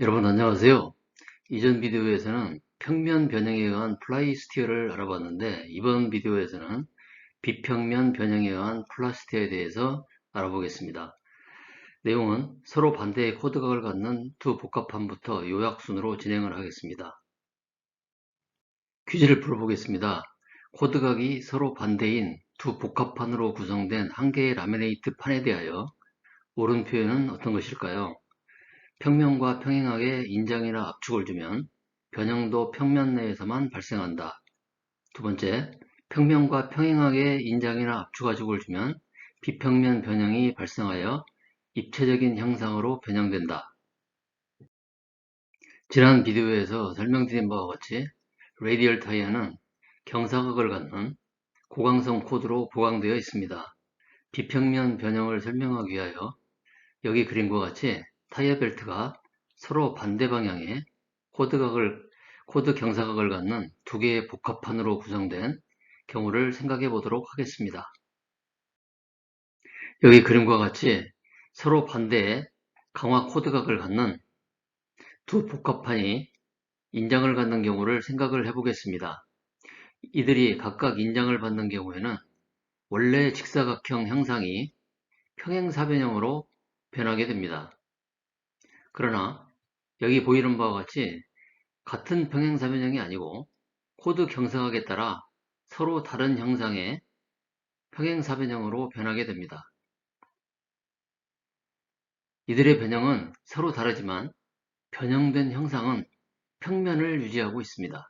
여러분 안녕하세요. 이전 비디오에서는 평면 변형에 의한 플라이 스티어를 알아봤는데 이번 비디오에서는 비평면 변형에 의한 플라스티어에 대해서 알아보겠습니다. 내용은 서로 반대의 코드각을 갖는 두 복합판부터 요약순으로 진행을 하겠습니다. 퀴즈를 풀어보겠습니다. 코드각이 서로 반대인 두 복합판으로 구성된 한 개의 라미네이트 판에 대하여 옳은 표현은 어떤 것일까요? 평면과 평행하게 인장이나 압축을 주면 변형도 평면 내에서만 발생한다. 두 번째, 평면과 평행하게 인장이나 압축가죽을 주면 비평면 변형이 발생하여 입체적인 형상으로 변형된다. 지난 비디오에서 설명드린 바와 같이 레디얼 타이어는 경사각을 갖는 고강성 코드로 보강되어 있습니다. 비평면 변형을 설명하기 위하여 여기 그림과 같이 타이어 벨트가 서로 반대 방향의 코드각을, 코드 경사각을 갖는 두 개의 복합판으로 구성된 경우를 생각해 보도록 하겠습니다. 여기 그림과 같이 서로 반대의 강화 코드각을 갖는 두 복합판이 인장을 갖는 경우를 생각을 해 보겠습니다. 이들이 각각 인장을 받는 경우에는 원래 직사각형 형상이 평행사변형으로 변하게 됩니다. 그러나 여기 보이는 바와 같이 같은 평행사변형이 아니고 코드 경사각에 따라 서로 다른 형상의 평행사변형으로 변하게 됩니다. 이들의 변형은 서로 다르지만 변형된 형상은 평면을 유지하고 있습니다.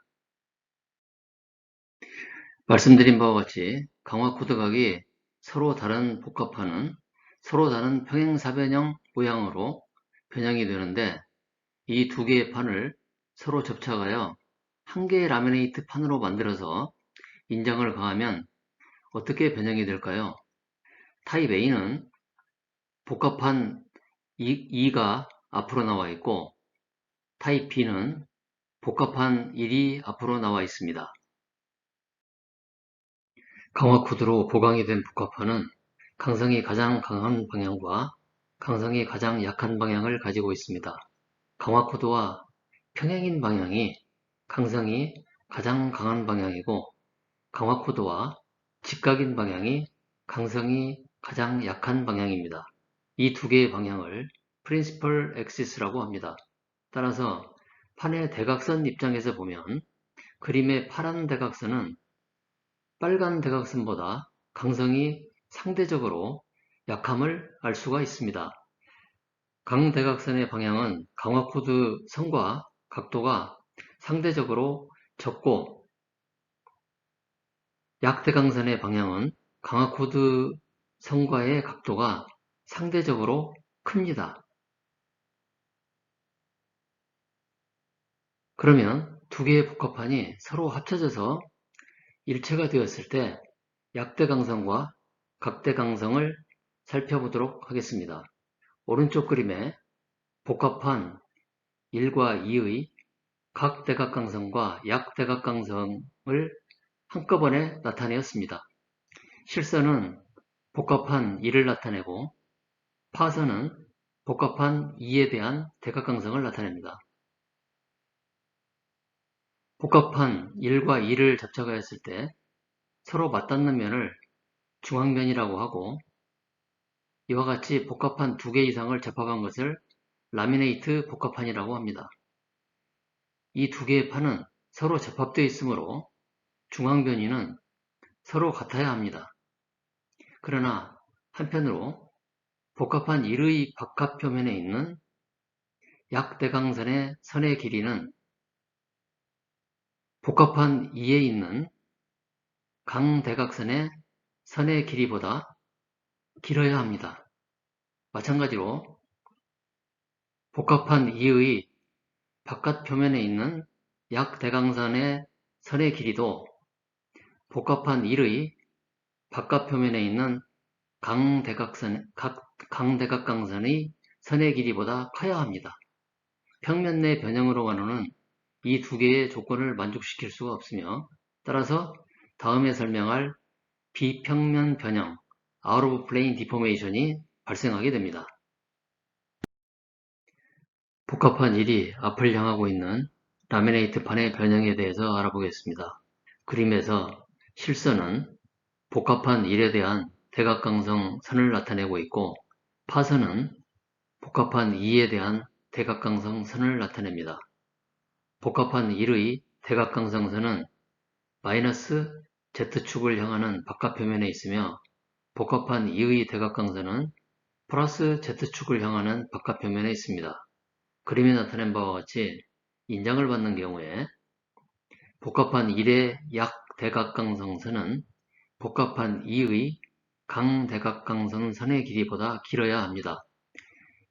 말씀드린 바와 같이 강화 코드각이 서로 다른 복합판은 서로 다른 평행사변형 모양으로 변형이 되는데 이 두 개의 판을 서로 접착하여 한 개의 라미네이트 판으로 만들어서 인장을 가하면 어떻게 변형이 될까요? 타입 A는 복합판 2, 가 앞으로 나와 있고 타입 B는 복합판 1이 앞으로 나와 있습니다. 강화 코드로 보강이 된 복합판은 강성이 가장 강한 방향과 강성이 가장 약한 방향을 가지고 있습니다. 강화 코드와 평행인 방향이 강성이 가장 강한 방향이고 강화 코드와 직각인 방향이 강성이 가장 약한 방향입니다. 이 두 개의 방향을 프린시펄 엑시스라고 합니다. 따라서 판의 대각선 입장에서 보면 그림의 파란 대각선은 빨간 대각선보다 강성이 상대적으로 약함을 알 수가 있습니다. 강대각선의 방향은 강화코드 선과 각도가 상대적으로 적고 약대강선의 방향은 강화코드 선과의 각도가 상대적으로 큽니다. 그러면 두 개의 복합판이 서로 합쳐져서 일체가 되었을 때 약대강선과 각대강성을 살펴보도록 하겠습니다. 오른쪽 그림에 복합한 1과 2의 각 대각강성과 약대각강성을 한꺼번에 나타내었습니다. 실선은 복합한 1을 나타내고 파선은 복합한 2에 대한 대각강성을 나타냅니다. 복합한 1과 2를 접착하였을 때 서로 맞닿는 면을 중앙면이라고 하고 이와 같이 복합판 두 개 이상을 접합한 것을 라미네이트 복합판이라고 합니다. 이 두 개의 판은 서로 접합되어 있으므로 중앙 변이는 서로 같아야 합니다. 그러나 한편으로 복합판 1의 바깥표면에 있는 약대강선의 선의 길이는 복합판 2에 있는 강대각선의 선의 길이보다 길어야 합니다. 마찬가지로 복합한 2의 바깥 표면에 있는 약 대강선의 선의 길이도 복합한 1의 바깥 표면에 있는 강대각선, 강대각강선의 선의 길이보다 커야 합니다. 평면 내 변형으로 가누는 이 두 개의 조건을 만족시킬 수가 없으며 따라서 다음에 설명할 비평면 변형, out of plane deformation이 발생하게 됩니다. 복합판 1이 앞을 향하고 있는 라미네이트 판의 변형에 대해서 알아보겠습니다. 그림에서 실선은 복합판 1에 대한 대각강성 선을 나타내고 있고 파선은 복합판 2에 대한 대각강성 선을 나타냅니다. 복합판 1의 대각강성 선은 마이너스 Z축을 향하는 바깥 표면에 있으며 복합판 2의 대각강선은 플러스 Z축을 향하는 바깥표면에 있습니다. 그림에 나타낸 바와 같이 인장을 받는 경우에 복합판 1의 약대각강성선은 복합판 2의 강대각강성선의 길이보다 길어야 합니다.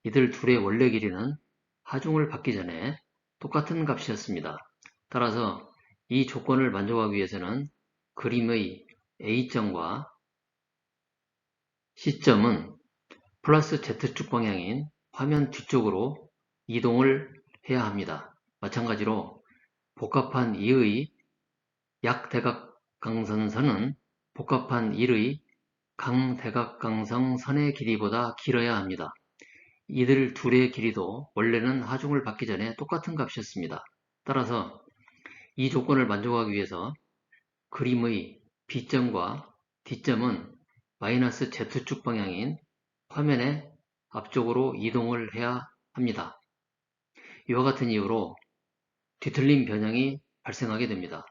이들 둘의 원래 길이는 하중을 받기 전에 똑같은 값이었습니다. 따라서 이 조건을 만족하기 위해서는 그림의 A점과 C점은 플러스 Z축 방향인 화면 뒤쪽으로 이동을 해야 합니다. 마찬가지로 복합한 2의 약대각강선선은 복합한 1의 강대각강성선의 길이보다 길어야 합니다. 이들 둘의 길이도 원래는 하중을 받기 전에 똑같은 값이었습니다. 따라서 이 조건을 만족하기 위해서 그림의 B점과 D점은 마이너스 Z축 방향인 화면의 앞쪽으로 이동을 해야 합니다. 이와 같은 이유로 뒤틀림 변형이 발생하게 됩니다.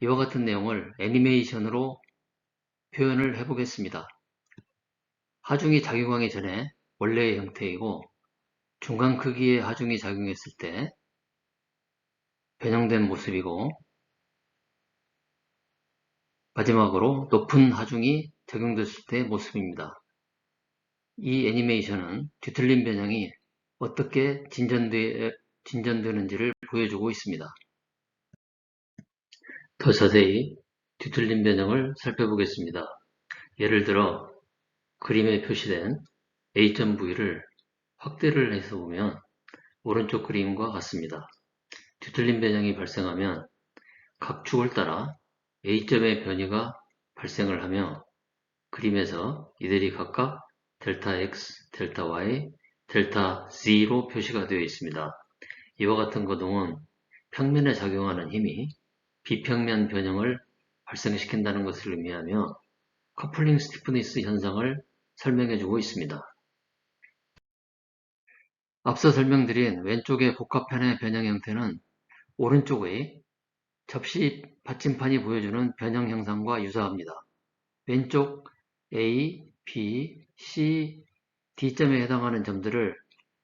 이와 같은 내용을 애니메이션으로 표현을 해보겠습니다. 하중이 작용하기 전에 원래의 형태이고 중간 크기의 하중이 작용했을 때 변형된 모습이고 마지막으로 높은 하중이 적용됐을 때 모습입니다. 이 애니메이션은 뒤틀림 변형이 어떻게 진전되, 진전되는지를 보여주고 있습니다. 더 자세히 뒤틀림 변형을 살펴보겠습니다. 예를 들어 그림에 표시된 A점 부위를 확대를 해서 보면 오른쪽 그림과 같습니다. 뒤틀림 변형이 발생하면 각 축을 따라 A점의 변이가 발생을 하며 그림에서 이들이 각각 델타 X, 델타 Y, 델타 Z로 표시가 되어 있습니다. 이와 같은 거동은 평면에 작용하는 힘이 비평면 변형을 발생시킨다는 것을 의미하며 커플링 스티프니스 현상을 설명해주고 있습니다. 앞서 설명드린 왼쪽의 복합편의 변형 형태는 오른쪽의 접시 받침판이 보여주는 변형 형상과 유사합니다. 왼쪽 A, B, C, D점에 해당하는 점들을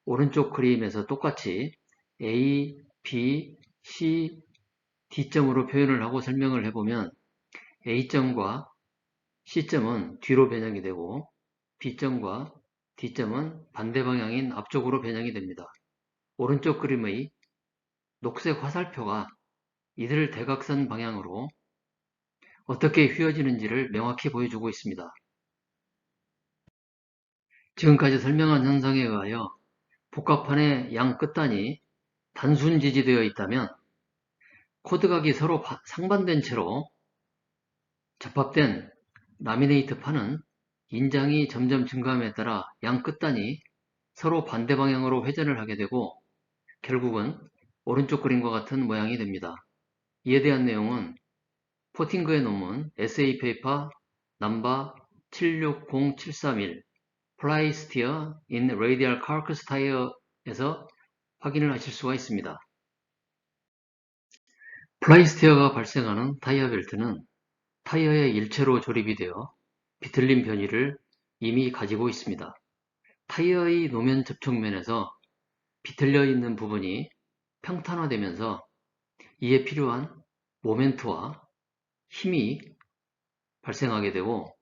오른쪽 그림에서 똑같이 A, B, C, D점으로 표현을 하고 설명을 해보면 A점과 C점은 뒤로 변형이 되고 B점과 D점은 반대 방향인 앞쪽으로 변형이 됩니다. 오른쪽 그림의 녹색 화살표가 이들 대각선 방향으로 어떻게 휘어지는지를 명확히 보여주고 있습니다. 지금까지 설명한 현상에 의하여 복합판의 양 끝단이 단순 지지되어 있다면 코드각이 서로 상반된 채로 접합된 라미네이트 판은 인장이 점점 증가함에 따라 양 끝단이 서로 반대 방향으로 회전을 하게 되고 결국은 오른쪽 그림과 같은 모양이 됩니다. 이에 대한 내용은 포팅그의 논문 에세이 페이퍼 넘버 760731 Fly Steer in Radial Carcass Tire에서 확인을 하실 수가 있습니다. 플라이 스티어가 발생하는 타이어 벨트는 타이어의 일체로 조립이 되어 비틀림 변이를 이미 가지고 있습니다. 타이어의 노면 접촉면에서 비틀려 있는 부분이 평탄화되면서 이에 필요한 모멘트와 힘이 발생하게 되고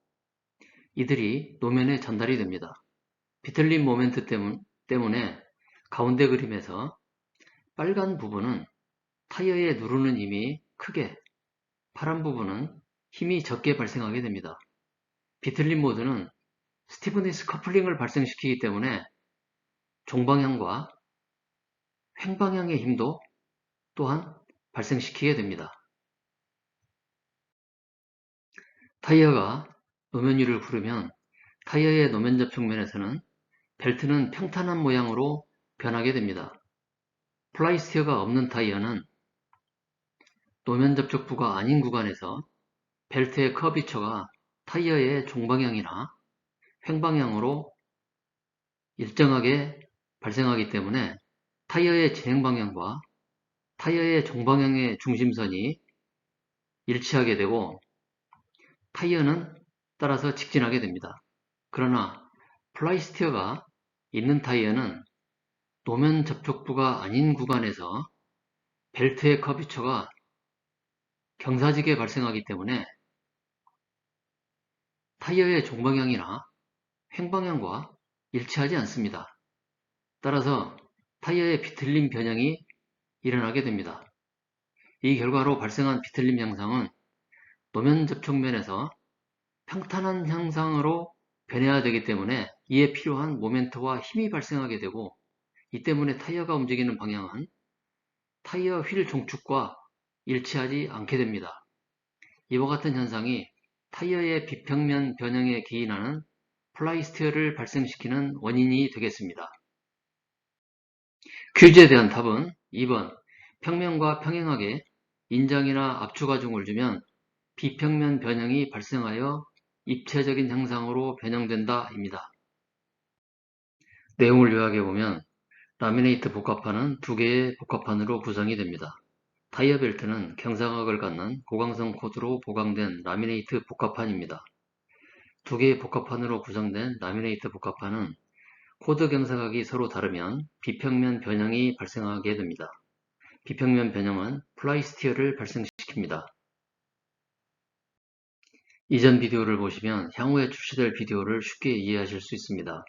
이들이 노면에 전달이 됩니다. 비틀린 모멘트 때문에 가운데 그림에서 빨간 부분은 타이어에 누르는 힘이 크게 파란 부분은 힘이 적게 발생하게 됩니다. 비틀린 모드는 스티브니스 커플링을 발생시키기 때문에 종방향과 횡방향의 힘도 또한 발생시키게 됩니다. 타이어가 노면 위를 구르면 타이어의 노면 접촉면에서는 벨트는 평탄한 모양으로 변하게 됩니다. 플라이 스티어가 없는 타이어는 노면 접촉부가 아닌 구간에서 벨트의 커비처가 타이어의 종방향이나 횡방향으로 일정하게 발생하기 때문에 타이어의 진행 방향과 타이어의 종방향의 중심선이 일치하게 되고 타이어는 따라서 직진하게 됩니다. 그러나 플라이스티어가 있는 타이어는 노면 접촉부가 아닌 구간에서 벨트의 커비처가 경사지게 발생하기 때문에 타이어의 종방향이나 횡방향과 일치하지 않습니다. 따라서 타이어의 비틀림 변형이 일어나게 됩니다. 이 결과로 발생한 비틀림 현상은 노면 접촉면에서 평탄한 형상으로 변해야 되기 때문에 이에 필요한 모멘트와 힘이 발생하게 되고 이 때문에 타이어가 움직이는 방향은 타이어 휠 종축과 일치하지 않게 됩니다. 이와 같은 현상이 타이어의 비평면 변형에 기인하는 플라이 스티어를 발생시키는 원인이 되겠습니다. 퀴즈에 대한 답은 2번 평면과 평행하게 인장이나 압축하중을 주면 비평면 변형이 발생하여 입체적인 형상으로 변형된다 입니다. 내용을 요약해보면 라미네이트 복합판은 두 개의 복합판으로 구성이 됩니다. 타이어 벨트는 경사각을 갖는 고강성 코드로 보강된 라미네이트 복합판입니다. 두 개의 복합판으로 구성된 라미네이트 복합판은 코드 경사각이 서로 다르면 비평면 변형이 발생하게 됩니다. 비평면 변형은 플라이스티어를 발생시킵니다. 이전 비디오를 보시면 향후에 출시될 비디오를 쉽게 이해하실 수 있습니다.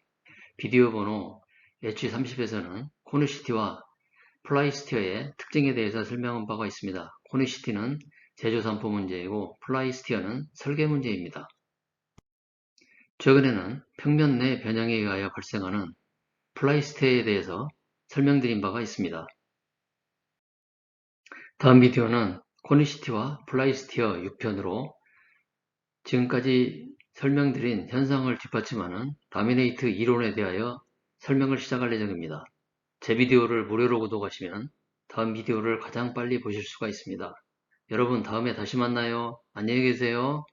비디오 번호 H30에서는 코니시티와 플라이스티어의 특징에 대해서 설명한 바가 있습니다. 코니시티는 제조 산포 문제이고 플라이스티어는 설계 문제입니다. 최근에는 평면 내 변형에 의하여 발생하는 플라이스티어에 대해서 설명드린 바가 있습니다. 다음 비디오는 코니시티와 플라이스티어 6편으로 지금까지 설명드린 현상을 뒷받침하는 라미네이트 이론에 대하여 설명을 시작할 예정입니다. 제 비디오를 무료로 구독하시면 다음 비디오를 가장 빨리 보실 수가 있습니다. 여러분 다음에 다시 만나요. 안녕히 계세요.